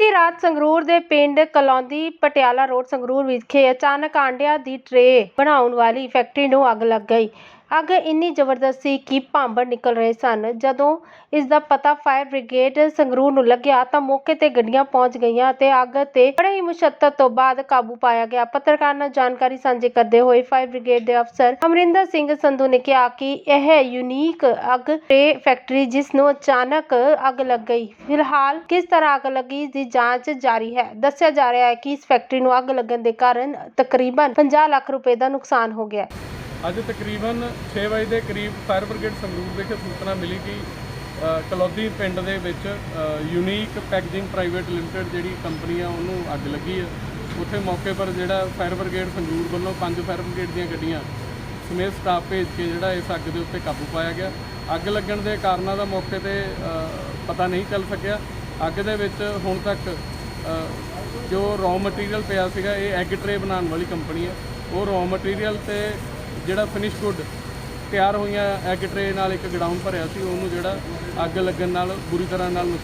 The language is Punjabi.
ਬੀਤੀ ਰਾਤ ਸੰਗਰੂਰ ਦੇ ਪਿੰਡ ਕਲੌਂਦੀ ਪਟਿਆਲਾ ਰੋਡ ਸੰਗਰੂਰ ਵਿਖੇ ਅਚਾਨਕ ਆਂਡਿਆਂ ਦੀ ਟਰੇ ਬਣਾਉਣ ਵਾਲੀ ਫੈਕਟਰੀ ਨੂੰ ਅੱਗ ਲੱਗ ਗਈ। ਅੱਗ ਇੰਨੀ ਜ਼ਬਰਦਸਤ ਸੀ ਕਿ ਭਾਂਬੜ ਨਿਕਲ ਰਹੇ ਸਨ। ਜਦੋਂ ਇਸ ਦਾ ਪਤਾ ਫਾਇਰ ਬ੍ਰਿਗੇਡ ਸੰਗਰੂਰ ਨੂੰ ਲੱਗਿਆ ਤਾਂ ਮੌਕੇ ਤੇ ਗੱਡੀਆਂ ਪਹੁੰਚ ਗਈਆਂ ਅਤੇ ਅੱਗ ਤੇ ਬੜੇ ਹੀ ਮੁਸ਼ੱਤਤ ਤੋਂ ਬਾਅਦ ਕਾਬੂ ਪਾਇਆ ਗਿਆ। ਪੱਤਰਕਾਰ ਨਾਲ ਜਾਣਕਾਰੀ ਸਾਂਝੀ ਕਰਦੇ ਹੋਏ ਫਾਇਰ ਬ੍ਰਿਗੇਡ ਦੇ ਅਫਸਰ ਅਮਰਿੰਦਰ ਸਿੰਘ ਸੰਧੂ ਨੇ ਕਿਹਾ ਕਿ ਇਹ ਯੂਨੀਕ ਅੱਗ ਤੇ ਫੈਕਟਰੀ ਜਿਸ ਨੂੰ ਅਚਾਨਕ ਅੱਗ ਲੱਗ ਗਈ। ਫਿਲਹਾਲ ਕਿਸ ਤਰ੍ਹਾਂ ਅੱਗ ਲੱਗੀ ਇਸ ਦੀ ਜਾਂਚ ਜਾਰੀ ਹੈ। ਦੱਸਿਆ ਜਾ ਰਿਹਾ ਹੈ ਕਿ ਇਸ ਫੈਕਟਰੀ ਨੂੰ ਅੱਗ ਲੱਗਣ ਦੇ ਕਾਰਨ ਤਕਰੀਬਨ 50 ਲੱਖ ਰੁਪਏ ਦਾ ਨੁਕਸਾਨ ਹੋ ਗਿਆ ਅੱਜ ਤਕਰੀਬਨ 6 ਵਜੇ ਦੇ ਕਰੀਬ ਫਾਇਰ ਬ੍ਰਿਗੇਡ ਸੰਗਰੂਰ ਵਿਖੇ ਸੂਚਨਾ ਮਿਲੀ ਕਿ ਅ, ਕਲੌਦੀ ਪਿੰਡ ਦੇ ਵਿੱਚ ਯੂਨੀਕ ਪੈਕੇਜਿੰਗ ਪ੍ਰਾਈਵੇਟ ਲਿਮਟਿਡ ਜਿਹੜੀ ਕੰਪਨੀ ਆ ਉਹਨੂੰ ਅੱਗ ਲੱਗੀ ਹੈ ਉੱਥੇ ਮੌਕੇ ਪਰ ਜਿਹੜਾ ਫਾਇਰ ਬ੍ਰਿਗੇਡ ਸੰਗਰੂਰ ਵੱਲੋਂ ਪੰਜ ਫਾਇਰ ਬ੍ਰਿਗੇਡ ਦੀਆਂ ਗੱਡੀਆਂ ਸਮੇਤ ਸਟਾਫ ਭੇਜ ਕੇ ਜਿਹੜਾ ਇਸ ਅੱਗ ਦੇ ਉੱਤੇ ਕਾਬੂ ਪਾਇਆ ਗਿਆ। ਅੱਗ ਲੱਗਣ ਦੇ ਕਾਰਨਾਂ ਦਾ ਮੌਕੇ ਤੇ ਪਤਾ ਨਹੀਂ ਚੱਲ ਸਕਿਆ। ਅੱਗ ਦੇ ਵਿੱਚ ਹੁਣ ਤੱਕ ਜੋ ਰॉ ਮਟੀਰੀਅਲ ਪਿਆ ਸੀਗਾ ਇਹ ਐਗ ਟਰੇ ਬਣਾਉਣ ਵਾਲੀ ਕੰਪਨੀ ਹੈ ਉਹ ਰॉ ਮਟੀਰੀਅਲ ਤੇ ਜਿਹੜਾ ਫਿਨਿਸ਼ ਗੁੱਡ ਤਿਆਰ ਹੋਈਆਂ ਐਗ ਟਰੇ ਨਾਲ ਇੱਕ ਗਡਾਊਨ ਭਰਿਆ ਸੀ, ਉਹਨੂੰ ਜਿਹੜਾ ਅੱਗ ਲੱਗਣ ਨਾਲ, ਬੁਰੀ ਤਰ੍ਹਾਂ ਨਾਲ